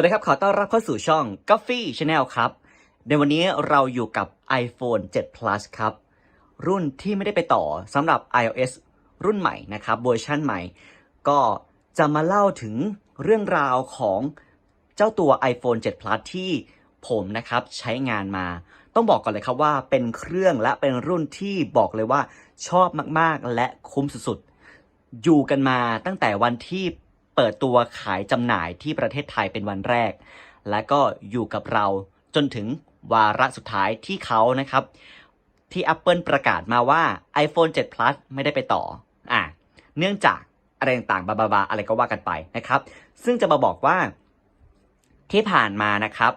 วัสดีครับ ขอต้อนรับเข้าสู่ช่อง g o f f y Channel ครับ ในวันนี้เราอยู่กับ iPhone 7 Plus ครับ รุ่นที่ไม่ได้ไปต่อสำหรับ iOS รุ่นใหม่นะครับเวอร์ชันใหม่ ก็จะมาเล่าถึงเรื่องราวของเจ้าตัว iPhone 7 Plus ที่ผมนะครับใช้งานมา ต้องบอกก่อนเลยครับว่าเป็นเครื่องและเป็นรุ่นที่บอกเลยว่าชอบมากๆและคุ้มสุดๆ อยู่กันมาตั้งแต่วันที่ เปิดตัวขายจำหน่ายที่ประเทศไทยเป็นวันแรก และก็อยู่กับเราจนถึงวาระสุดท้ายที่เขานะครับ ที่ Apple ประกาศมาว่า iPhone 7 Plus ไม่ได้ไปต่ออะเนื่องจากอะไรต่างๆ บาบาบาอะไรก็ว่ากันไปนะครับ ซึ่งจะมาบอกว่าที่ผ่านมานะครับ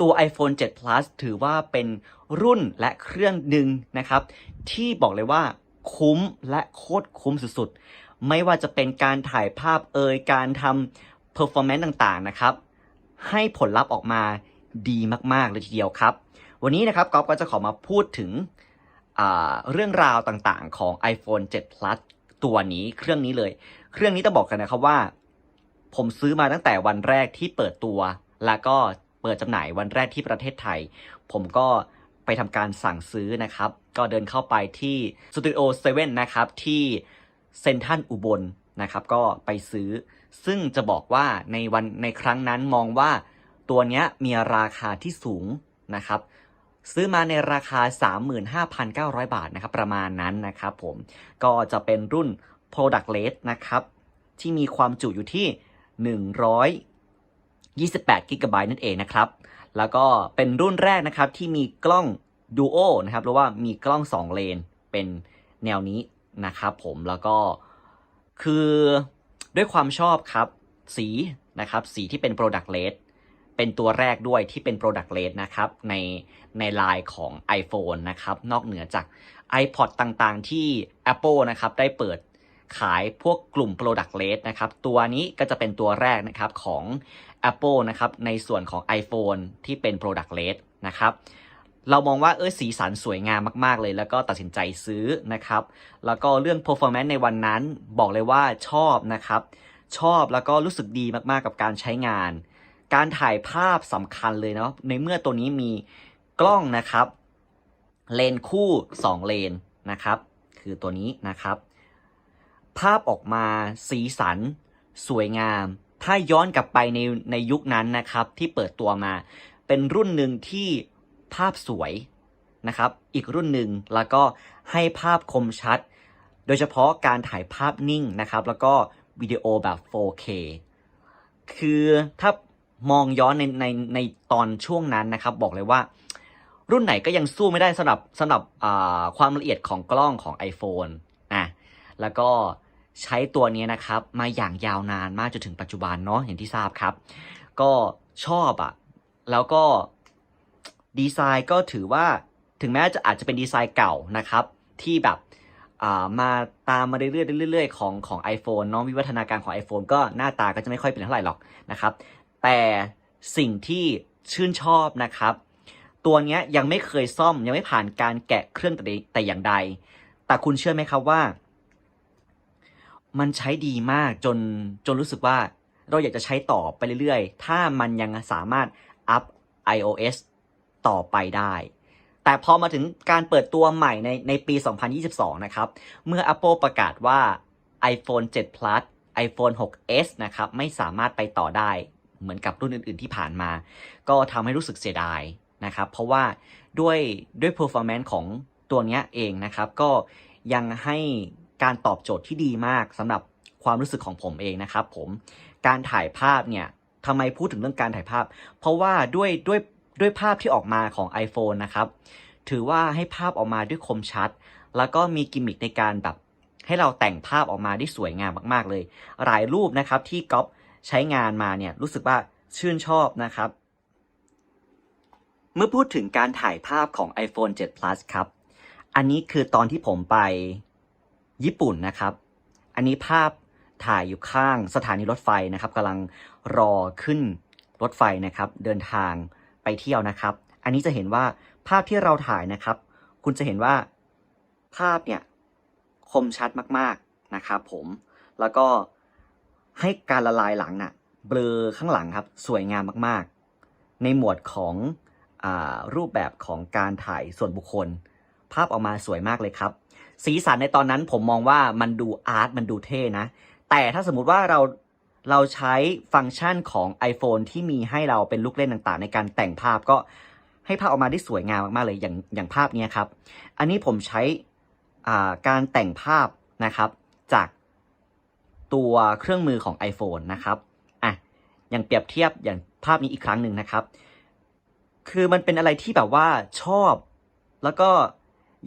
ตัว iPhone 7 Plus ถือว่าเป็นรุ่นและเครื่องหนึ่งนะครับ ที่บอกเลยว่าคุ้มและโคตรคุ้มสุดๆ ไม่ว่าจะเป็นการถ่ายภาพเอยการทำ performance ต่างๆนะครับ ให้ผลลัพธ์ออกมาดีมากๆเลยทีเดียวครับ วันนี้นะครับก๊อฟก็จะขอมาพูดถึงเรื่องราวต่างๆ ของ iPhone 7 Plus ตัวนี้เครื่องนี้เลย เครื่องนี้ต้องบอกกันนะครับว่า ผมซื้อมาตั้งแต่วันแรกที่เปิดตัว แล้วก็เปิดจำหน่ายวันแรกที่ประเทศไทย ผมก็ไปทำการสั่งซื้อนะครับ ก็เดินเข้าไปที่สตูดิโอ7นะครับที่ เซนทันอุบลนะครับก็ไปซื้อ ซึ่งจะบอกว่าในวันในครั้งนั้นมองว่าตัวเนี้ยมีราคาที่สูงนะครับซื้อมาในราคา 35,900 บาทนะครับประมาณนั้นนะครับผมก็จะเป็นรุ่น Product Led นะครับที่มีความจุอยู่ที่ 128 g b นั่นเองนะครับแล้วก็เป็นรุ่นแรกนะครับที่มีกล้อง Duo นะครับหรือว่ามีกล้อง 2 เลนเป็นแนวนี้ นะครับผมแล้วก็คือด้วยความชอบครับสีนะครับสีที่เป็น Product Led เป็นตัวแรกด้วยที่เป็น Product Led นะครับในในไลน์ของ iPhone นะครับนอกเหนือจาก iPod ต่างๆ ที่ Apple นะครับได้เปิดขายพวกกลุ่ม Product Led นะครับตัวนี้ก็จะเป็นตัวแรกนะครับของ Apple นะครับในส่วนของ iPhone ที่เป็น Product Led นะครับ เรามองว่าเออสีสันสวยงามมาก ๆ เลย แล้วก็ตัดสินใจซื้อนะครับ แล้วก็เรื่อง performance ในวันนั้นบอกเลยว่าชอบนะครับ ชอบแล้วก็รู้สึกดีมากๆกับการใช้งาน การถ่ายภาพสำคัญเลยเนาะในเมื่อตัวนี้มีกล้องนะครับ เลนคู่ 2 เลนนะครับ คือตัวนี้นะครับ ภาพออกมาสีสันสวยงาม ถ้าย้อนกลับไปในในยุคนั้นนะครับ ที่เปิดตัวมา เป็นรุ่นหนึ่งที่ ภาพสวยนะครับ อีกรุ่นหนึ่งแล้วก็ให้ภาพคมชัด โดยเฉพาะการถ่ายภาพนิ่งนะครับ แล้วก็วิดีโอแบบ 4K คือถ้ามองย้อนในในในตอนช่วงนั้นนะครับ บอกเลยว่า รุ่นไหนก็ยังสู้ไม่ได้สำหรับสำหรับความละเอียดของกล้องของ iPhone อะแล้วก็ใช้ตัวนี้นะครับ มาอย่างยาวนานมากจนถึงปัจจุบันเนาะอย่างที่ทราบครับ ก็ชอบอะแล้วก็ ดีไซน์ก็ถือว่าถึงแม้จะอาจจะเป็นดีไซน์เก่านะครับที่แบบมาตามมาเรื่อยๆเรื่อยๆของของ iPhone เนาะวิวัฒนาการของ iPhone ก็หน้าตาก็จะไม่ค่อยเป็นเท่าไหร่หรอกนะครับแต่สิ่งที่ชื่นชอบนะครับตัวนี้ยยังไม่เคยซ่อมยังไม่ผ่านการแกะเครื่องแต่แต่อย่างใด แต่คุณเชื่อไหมครับว่า มันใช้ดีมากจนจนรู้สึกว่าเราอยากจะใช้ต่อไปเรื่อยๆ ถ้ามันยังสามารถอัพ iOS ต่อไปได้ แต่พอมาถึงการเปิดตัวใหม่ในในปี 2022 นะครับ เมื่อ Apple ประกาศว่า iPhone 7 Plus iPhone 6s นะครับ ไม่สามารถไปต่อได้เหมือนกับรุ่นอื่น ๆที่ผ่านมา ก็ทำให้รู้สึกเสียดายนะครับ เพราะว่าด้วยด้วย performance ของตัวนี้เองนะครับ ก็ยังให้การตอบโจทย์ที่ดีมากสำหรับความรู้สึกของผมเองนะครับ ผมการถ่ายภาพเนี่ยทำไมพูดถึงเรื่องการถ่ายภาพ เพราะว่าด้วยด้วย ด้วยภาพที่ออกมาของ iPhone นะครับ ถือว่าให้ภาพออกมาด้วยคมชัด แล้วก็มีกิมมิคในการแบบให้เราแต่งภาพออกมาได้สวยงามมากๆเลย หลายรูปนะครับที่ก๊อฟใช้งานมาเนี่ยรู้สึกว่าชื่นชอบนะครับ เมื่อพูดถึงการถ่ายภาพของ iPhone 7 Plus ครับ อันนี้คือตอนที่ผมไปญี่ปุ่นนะครับ อันนี้ภาพถ่ายอยู่ข้างสถานีรถไฟนะครับกำลังรอขึ้นรถไฟนะครับ เดินทาง ไปเที่ยวนะครับ อันนี้จะเห็นว่าภาพที่เราถ่ายนะครับ คุณจะเห็นว่าภาพเนี่ยคมชัดมากๆนะครับผมแล้วก็ให้การละลายหลังน่ะเบลอข้างหลังครับ สวยงามมากๆ ในหมวดของอรูปแบบของการถ่ายส่วนบุคคล ภาพออกมาสวยมากเลยครับ สีสันในตอนนั้นผมมองว่ามันดูอาร์ตมันดูเท่นะ แต่ถ้าสมมติว่าเรา เราใช้ฟังก์ชันของ iPhone ที่มีให้เราเป็นลูกเล่นต่างๆ ในการแต่งภาพก็ให้ภาพออกมาได้สวยงามมากๆเลยอย่างอย่างภาพนี้ครับ อันนี้ผมใช้อ่าการแต่งภาพนะครับ จากตัวเครื่องมือของ iPhone นะครับอะอย่างเปรียบเทียบอย่างภาพนี้อีกครั้งหนึ่งนะครับ คือมันเป็นอะไรที่แบบว่าชอบ แล้วก็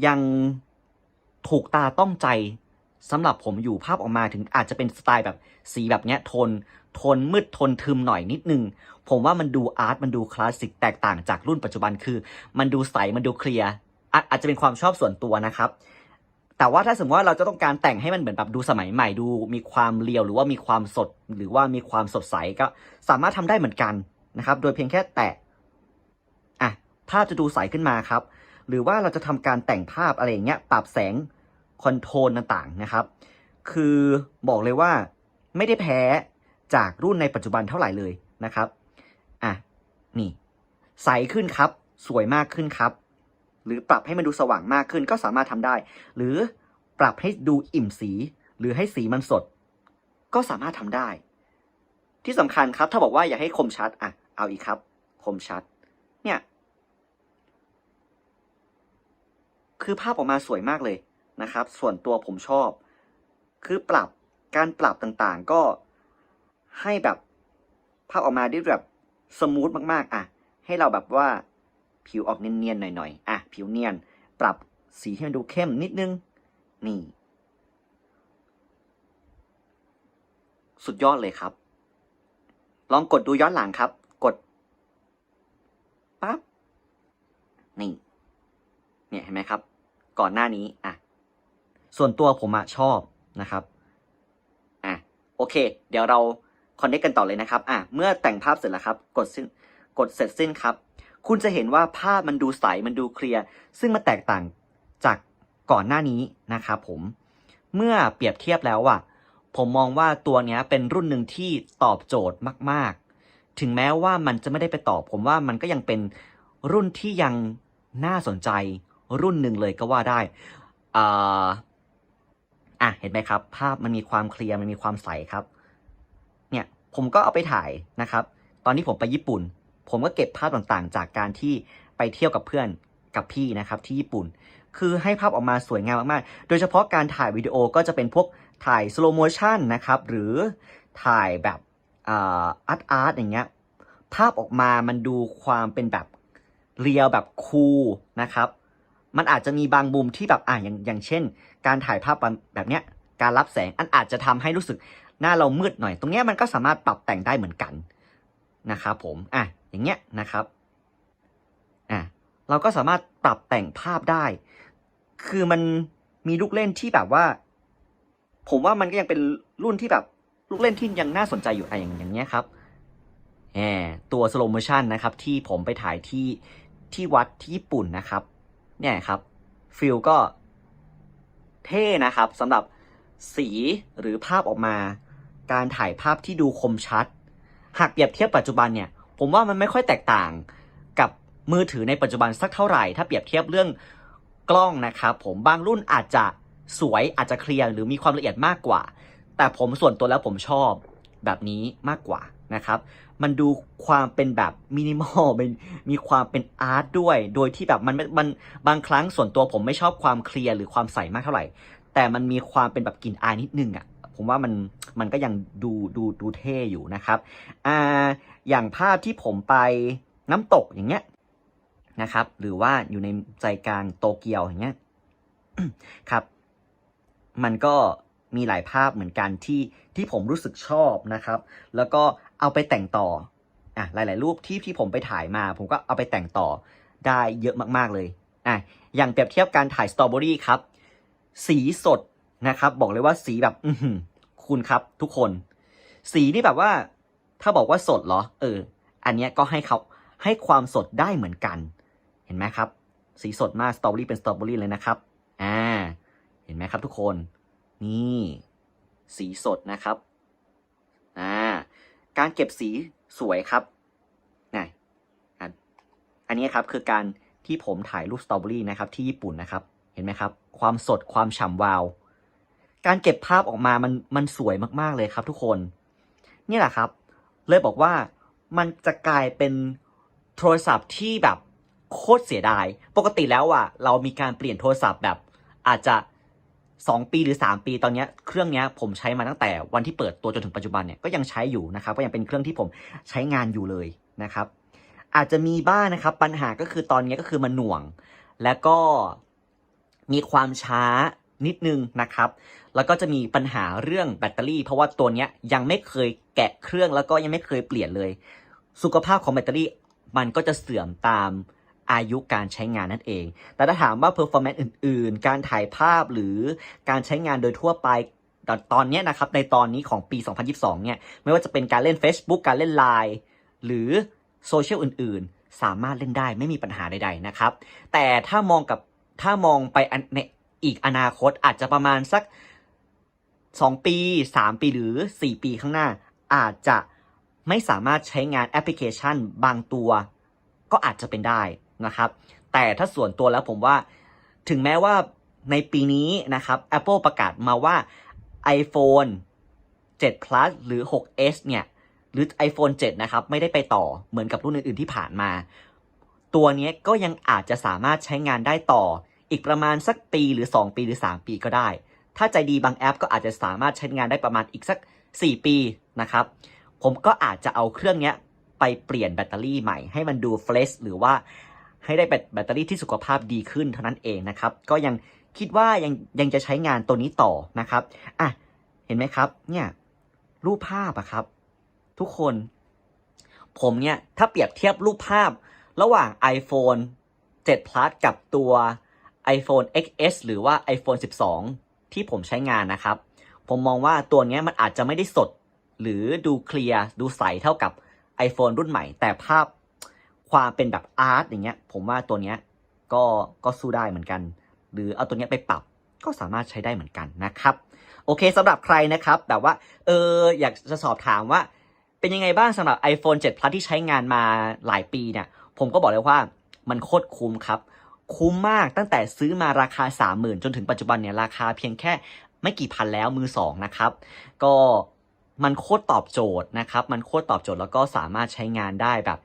ยังถูกตาต้องใจ สำหรับผมอยู่ภาพออกมาถึงอาจจะเป็นสไตล์แบบสีแบบเนี้ยโทนโทนมืดโทนทึมหน่อยนิดนึง ผมว่ามันดูอาร์ตมันดูคลาสสิกแตกต่างจากรุ่นปัจจุบันคือ มันดูใสมันดูเคลียร์อาจจะเป็นความชอบส่วนตัวนะครับ แต่ว่าถ้าสมมติว่าเราจะต้องการแต่งให้มันเหมือนแบบดูสมัยใหม่ดู มีความเรียวหรือว่ามีความสดหรือว่ามีความสดใสก็สามารถทำได้เหมือนกันนะครับ โดยเพียงแค่แตะอะภาพจะดูใสขึ้นมาครับ หรือว่าเราจะทำการแต่งภาพอะไรอย่างเงี้ยปรับแสง คอนโทรลต่างๆนะครับ คือบอกเลยว่าไม่ได้แพ้จากรุ่นในปัจจุบันเท่าไหร่เลยนะครับอะนี่ ใสขึ้นครับ สวยมากขึ้นครับ หรือปรับให้มันดูสว่างมากขึ้นก็สามารถทำได้ หรือปรับให้ดูอิ่มสี หรือให้สีมันสด ก็สามารถทำได้ ที่สำคัญครับ ถ้าบอกว่าอยากให้คมชัดอะเอาอีกครับ คมชัด เนี่ย คือภาพออกมาสวยมากเลย นะครับ ส่วนตัวผมชอบ คือปรับการปรับต่างๆ ก็ให้แบบภาพออกมาได้แบบสมูทมากๆ อะ ให้เราแบบว่าผิวออกเนียนๆหน่อยๆ อะ ผิวเนียน ปรับสีให้มันดูเข้มนิดนึง นี่ สุดยอดเลยครับ ลองกดดูย้อนหลังครับ กดปั๊บนี่ เนี่ยเห็นไหมครับ ก่อนหน้านี้ อะ ส่วนตัวผมอะชอบนะครับอะโอเค เดี๋ยวเราคอนเนคกันต่อเลยนะครับอะเมื่อแต่งภาพเสร็จแล้วครับ กดสิ้นกดเสร็จสิ้นครับ คุณจะเห็นว่าภาพมันดูใสมันดูเคลียร์ซึ่งมันแตกต่างจากก่อนหน้านี้นะครับผมเมื่อเปรียบเทียบแล้วอะผมมองว่าตัวเนี้ยเป็นรุ่นหนึ่งที่ตอบโจทย์มาก ๆ ถึงแม้ว่ามันจะไม่ได้ไปตอบ ผมว่ามันก็ยังเป็นรุ่นที่ยังน่าสนใจรุ่นหนึ่งเลยก็ว่าได้อ่า อะเห็นไหมครับ ภาพมันมีความเคลียร์มันมีความใสครับ เนี่ยผมก็เอาไปถ่ายนะครับ ตอนที่ผมไปญี่ปุ่น ผมก็เก็บภาพต่างๆ จากการที่ไปเที่ยวกับเพื่อนกับพี่นะครับที่ญี่ปุ่น คือให้ภาพออกมาสวยงามมากๆ โดยเฉพาะการถ่ายวิดีโอก็จะเป็นพวกถ่ายสโลโมชันนะครับ หรือถ่ายแบบอาร์ตอาร์ตอย่างเงี้ย ภาพออกมามันดูความเป็นแบบเรียวแบบคูลนะครับ มันอาจจะมีบางมุมที่แบบอ่าอย่างอย่างเช่น การถ่ายภาพแบบเนี้ยการรับแสงอันอาจจะทำให้รู้สึกหน้าเรามืดหน่อย ตรงเนี้ยมันก็สามารถปรับแต่งได้เหมือนกันนะครับผมอะอย่างเงี้ยนะครับอะเราก็สามารถปรับแต่งภาพได้ คือมันมีลูกเล่นที่แบบว่า ผมว่ามันก็ยังเป็นรุ่นที่แบบลูกเล่นที่ยังน่าสนใจอยู่อะอย่างอย่างเงี้ยครับแหมตัว slow motion นะครับที่ผมไปถ่ายที่ที่วัดที่ญี่ปุ่นนะครับ เนี่ยครับฟิลก็เท่นะครับสำหรับสีหรือภาพออกมา การถ่ายภาพที่ดูคมชัด หากเปรียบเทียบปัจจุบันเนี่ย ผมว่ามันไม่ค่อยแตกต่างกับมือถือในปัจจุบันสักเท่าไหร่ ถ้าเปรียบเทียบเรื่องกล้องนะครับผมบางรุ่นอาจจะสวยอาจจะเคลียร์หรือมีความละเอียดมากกว่า แต่ผมส่วนตัวแล้วผมชอบแบบนี้มากกว่า นะครับ มันดูความเป็นแบบมินิมอลเป็นมีความเป็นอาร์ตด้วย โดยที่แบบมันมันบางครั้งส่วนตัวผมไม่ชอบความเคลียร์หรือความใสมากเท่าไหร่ แต่มันมีความเป็นแบบกลิ่นอายนิดนึงอะ่ะผมว่ามันมันก็ยังดูดูดูเท่อยู่นะครับอ่าอย่างภาพที่ผมไปน้ำตกอย่างเงี้ยนะครับ หรือว่าอยู่ในใจกลางโตเกียวอย่างเงี้ยครับ มันก็มีหลายภาพเหมือนกันที่ที่ผมรู้สึกชอบนะครับ แล้วก็ เอาไปแต่งต่ออะหลาย ๆ รูปที่ที่ผมไปถ่ายมา ผมก็เอาไปแต่งต่อได้เยอะมาก ๆ เลยอะอย่างเปรียบเทียบการถ่ายสตรอเบอรี่ครับ สีสดนะครับ บอกเลยว่าสีแบบอืคุณครับทุกคน สีนี่แบบว่า ถ้าบอกว่าสดเหรอ เออ อันเนี้ยก็ให้เขาให้ความสดได้เหมือนกัน เห็นไหมครับ สีสดมากสตรอเบอรี่เป็นสตรอเบอรี่เลยนะครับอ่าเห็นไหมครับทุกคน นี่ สีสดนะครับอ่า การเก็บสีสวยครับนะอันอันนี้ครับคือการที่ผมถ่ายรูปสตรอเบอรี่นะครับที่ญี่ปุ่นนะครับ เห็นไหมครับ ความสดความฉ่ำวาว การเก็บภาพออกมามันมันสวยมากๆเลยครับทุกคน นี่แหละครับ เลยบอกว่ามันจะกลายเป็นโทรศัพท์ที่แบบโคตรเสียดาย ปกติแล้วอะเรามีการเปลี่ยนโทรศัพท์แบบอาจจะ 2 ปีหรือ 3 ปีตอนนี้เครื่องนี้ผมใช้มาตั้งแต่วันที่เปิดตัวจนถึงปัจจุบันเนี่ยก็ยังใช้อยู่นะครับก็ยังเป็นเครื่องที่ผมใช้งานอยู่เลยนะครับ อาจจะมีบ้างนะครับปัญหาก็คือตอนนี้ก็คือมันหน่วง แล้วก็มีความช้านิดนึงนะครับ แล้วก็จะมีปัญหาเรื่องแบตเตอรี่ เพราะว่าตัวนี้ยังไม่เคยแกะเครื่องแล้วก็ยังไม่เคยเปลี่ยนเลย สุขภาพของแบตเตอรี่มันก็จะเสื่อมตาม อายุการใช้งานนั่นเอง แต่ถ้าถามว่า performance อื่น ๆ การถ่ายภาพหรือการใช้งานโดยทั่วไปตอนตอนนี้นะครับ ในตอนนี้ของปี 2022 เนี่ย ไม่ว่าจะเป็นการเล่น Facebook การเล่น Line หรือโซเชียลอื่น ๆ สามารถเล่นได้ไม่มีปัญหาใด ๆ นะครับ แต่ถ้ามองกับถ้ามองไปในอีกอนาคตอาจจะประมาณสัก 2 ปี 3 ปีหรือ 4 ปีข้างหน้า อาจจะไม่สามารถใช้งานแอปพลิเคชันบางตัว ก็อาจจะเป็นได้ นะครับ แต่ถ้าส่วนตัวแล้วผมว่าถึงแม้ว่าในปีนี้นะครับ Apple ประกาศมาว่า iPhone 7 Plus หรือ 6s เนี่ย หรือ iPhone 7 นะครับ ไม่ได้ไปต่อเหมือนกับรุ่นอื่น ๆ ที่ผ่านมา ตัวนี้ก็ยังอาจจะสามารถใช้งานได้ต่อ อีกประมาณสักปีหรือ 2 ปีหรือ 3 ปีก็ได้ ถ้าใจดีบางแอปก็อาจจะสามารถใช้งานได้ประมาณอีกสัก 4 ปีนะครับ ผมก็อาจจะเอาเครื่องนี้ไปเปลี่ยนแบตเตอรี่ใหม่ให้มันดูเฟรชหรือว่า ให้ได้แบตแบตเตอรี่ที่สุขภาพดีขึ้นเท่านั้นเองนะครับ ก็ยังคิดว่ายังยังจะใช้งานตัวนี้ต่อนะครับอะเห็นไหมครับ เนี่ยรูปภาพอะครับ ทุกคน ผมเนี่ยถ้าเปรียบเทียบรูปภาพ ระหว่าง iPhone 7 Plus กับตัว iPhone XS หรือว่า iPhone 12 ที่ผมใช้งานนะครับ ผมมองว่าตัวนี้มันอาจจะไม่ได้สด หรือดูเคลียร์ดูใสเท่ากับ iPhone รุ่นใหม่ แต่ภาพ ความเป็นแบบอาร์ตอย่างเงี้ย ผมว่าตัวเนี้ยก็ก็สู้ได้เหมือนกัน หรือเอาตัวเนี้ยไปปรับก็สามารถใช้ได้เหมือนกันนะครับ โอเคสำหรับใครนะครับแบบว่าเอออยากจะสอบถามว่า เป็นยังไงบ้างสำหรับ iPhone 7 Plus ที่ใช้งานมาหลายปีเนี่ย ผมก็บอกเลยว่ามันโคตรคุ้มครับ คุ้มมากตั้งแต่ซื้อมาราคา 30,000 จนถึงปัจจุบันเนี่ยราคาเพียงแค่ไม่กี่พันแล้วมือสองนะครับ ก็มันโคตรตอบโจทย์นะครับ มันโคตรตอบโจทย์แล้วก็สามารถใช้งานได้แบบ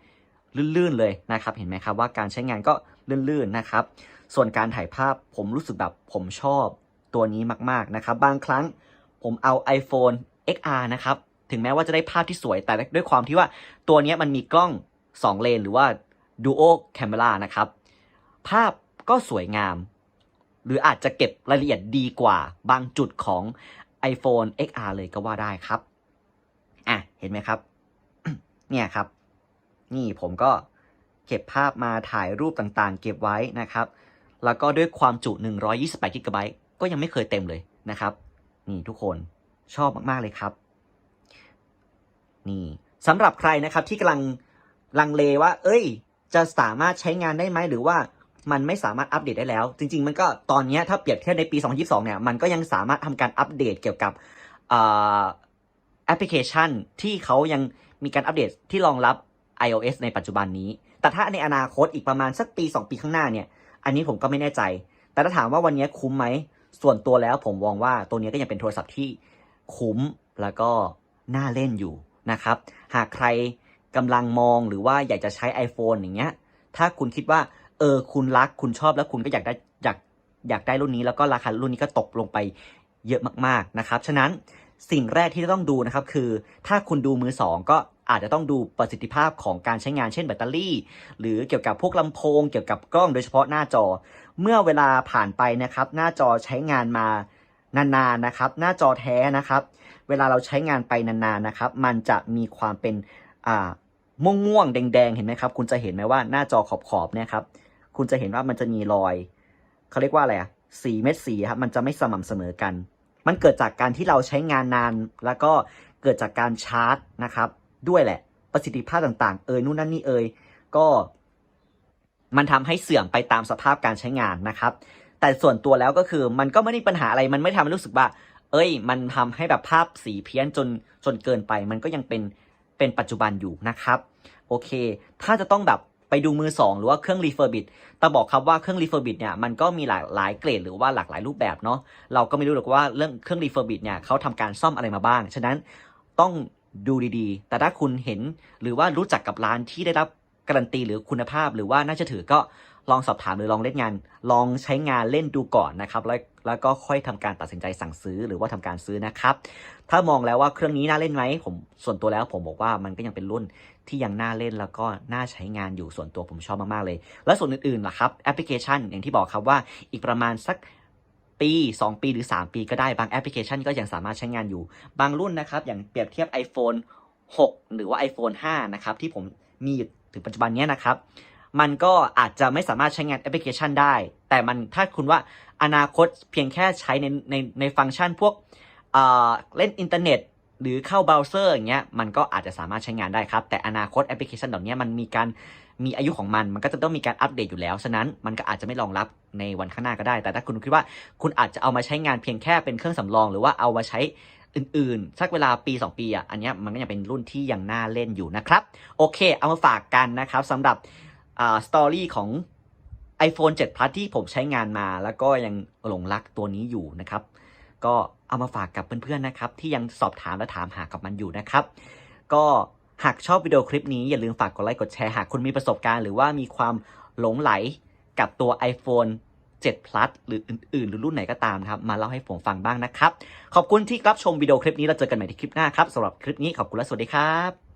ลื่นๆเลยนะครับ เห็นไหมครับว่าการใช้งานก็ลื่นๆนะครับ ส่วนการถ่ายภาพผมรู้สึกแบบผมชอบตัวนี้มากๆนะครับ บางครั้งผมเอา iPhone XR นะครับ ถึงแม้ว่าจะได้ภาพที่สวยแต่ด้วยความที่ว่าตัวนี้มันมีกล้อง 2 เลน หรือว่า Duo Camera นะครับ ภาพก็สวยงาม หรืออาจจะเก็บรายละเอียดดีกว่าบางจุดของ iPhone XR เลยก็ว่าได้ครับ อะ เห็นไหมครับ เนี่ยครับ นี่ผมก็เก็บภาพมาถ่ายรูปต่างๆ เก็บไว้นะครับ แล้วก็ด้วยความจุ 128 กิกะไบต์ก็ยังไม่เคยเต็มเลยนะครับ นี่ทุกคนชอบมากๆเลยครับ นี่สำหรับใครนะครับที่กำลังลังเลว่า เอ้ย จะสามารถใช้งานได้ไหมหรือว่ามันไม่สามารถอัปเดตได้แล้ว จริง ๆ มันก็ตอนนี้ถ้าเปรียบเทียบในปี 2022 เนี่ย มันก็ยังสามารถทำการอัปเดตเกี่ยวกับแอปพลิเคชันที่เขายังมีการอัปเดตที่รองรับ iOS ในปัจจุบันนี้ แต่ถ้าในอนาคตอีกประมาณสักปี 2 ปีข้างหน้าเนี่ย อันนี้ผมก็ไม่แน่ใจ แต่ถ้าถามว่าวันนี้คุ้มไหม ส่วนตัวแล้วผมมองว่าตัวนี้ก็ยังเป็นโทรศัพท์ที่คุ้มแล้วก็น่าเล่นอยู่นะครับ หากใครกำลังมองหรือว่าอยากจะใช้ iPhone อย่างเงี้ย ถ้าคุณคิดว่าเออคุณรักคุณชอบแล้วคุณก็อยากได้อยากอยากได้รุ่นนี้แล้วก็ราคารุ่นนี้ก็ตกลงไปเยอะมากๆนะครับ ฉะนั้น สิ่งแรกที่จะต้องดูนะครับคือ ถ้าคุณดูมือสองก็อาจจะต้องดูประสิทธิภาพของการใช้งานเช่นแบตเตอรี่ หรือเกี่ยวกับพวกลำโพง เกี่ยวกับกล้องโดยเฉพาะหน้าจอ เมื่อเวลาผ่านไปนะครับ หน้าจอใช้งานมานานๆนะครับ หน้าจอแท้นะครับ เวลาเราใช้งานไปนานๆนะครับ มันจะมีความเป็นอ่าม่วงม่วงๆแดงๆเห็นไหมครับ คุณจะเห็นไหมว่าหน้าจอขอบๆเนี่ยครับ คุณจะเห็นว่ามันจะมีรอยเขาเรียกว่าอะไรอะสีเม็ดสีครับ มันจะไม่สม่ำเสมอกัน มันเกิดจากการที่เราใช้งานนาน แล้วก็เกิดจากการชาร์จนะครับ ด้วยแหละประสิทธิภาพต่างๆ เอ่ยนู่นนั่นนี่เอ่ยก็มันทำให้เสื่อมไปตามสภาพการใช้งานนะครับ แต่ส่วนตัวแล้วก็คือมันก็ไม่ได้ปัญหาอะไร มันไม่ทำให้รู้สึกว่า เอ้ย มันทำให้แบบภาพสีเพี้ยนจนจนเกินไป มันก็ยังเป็นเป็นปัจจุบันอยู่นะครับ โอเค ถ้าจะต้องแบบ ไปดูมือ 2 หรือว่าเครื่องรีเฟอร์บิดแต่บอกครับว่าเครื่องรีเฟอร์บิดเนี่ยมันก็มีหลากหลายเกรดหรือว่าหลากหลายรูปแบบเนาะเราก็ไม่รู้หรอกว่าเรื่องเครื่องรีเฟอร์บิดเนี่ยเขาทำการซ่อมอะไรมาบ้าง ฉะนั้นต้องดูดีๆ แต่ถ้าคุณเห็นหรือว่ารู้จักกับร้านที่ได้รับ การันตีหรือคุณภาพ หรือว่าน่าจะถือก็ลองสอบถามหรือลองเล่นงาน ลองใช้งานเล่นดูก่อนนะครับแล้วแล้วก็ค่อยทำการตัดสินใจสั่งซื้อหรือว่าทำการซื้อนะครับ ถ้ามองแล้วว่าเครื่องนี้น่าเล่นไหมผมส่วนตัวแล้วผมบอกว่ามันก็ยังเป็นรุ่นที่ยังน่าเล่นแล้วก็น่าใช้งานอยู่ส่วนตัวผมชอบมากๆเลย แล้วส่วนอื่นๆล่ะครับแอปพลิเคชันอย่างที่บอกครับว่าอีกประมาณสักปี 2 ปีหรือ 3 ปีก็ได้บางแอปพลิเคชันก็ยังสามารถใช้งานอยู่ บางรุ่นนะครับ อย่างเปรียบเทียบ iPhone 6 หรือว่า iPhone 5 นะครับ ที่ผมมีอยู่ ถึงปัจจุบันนี้นะครับ มันก็อาจจะไม่สามารถใช้งานแอปพลิเคชันได้ แต่มันถ้าคุณว่าอนาคตเพียงแค่ใช้ในในในฟังก์ชันพวกเเล่นอินเทอร์เน็ต หรือเข้าเบราว์เซอร์อย่างเงี้ยมันก็อาจจะสามารถใช้งานได้ครับ แต่อนาคตแอปพลิเคชันเหล่านี้มันมีการมีอายุของมัน มันก็จะต้องมีการอัปเดตอยู่แล้ว ฉะนั้นมันก็อาจจะไม่รองรับในวันข้างหน้าก็ได้ แต่ถ้าคุณคิดว่าคุณอาจจะเอามาใช้งานเพียงแค่เป็นเครื่องสำรอง หรือว่าเอามาใช้ อื่นๆ สักเวลาปี 2 ปีอะอันเนี้ยมันก็ยังเป็นรุ่นที่ยังน่าเล่นอยู่นะครับ โอเค เอามาฝากกันนะครับสำหรับอ่าสตอรี่ของ iPhone 7 Plus ที่ผมใช้งานมา แล้วก็ยังหลงรักตัวนี้อยู่นะครับ ก็เอามาฝากกับเพื่อนๆนะครับ ที่ยังสอบถามและถามหากับมันอยู่นะครับ ก็หากชอบวิดีโอคลิปนี้อย่าลืมฝากกดไลค์กดแชร์หากคุณมีประสบการณ์หรือว่ามีความหลงไหลกับตัว iPhone 7 Plus หรืออื่นๆ หรือรุ่นไหนก็ตามครับ มาเล่าให้ผมฟังบ้างนะครับ ขอบคุณที่รับชมวิดีโอคลิปนี้เราเจอกันใหม่ที่คลิปหน้าครับสำหรับคลิปนี้ขอบคุณและสวัสดีครับ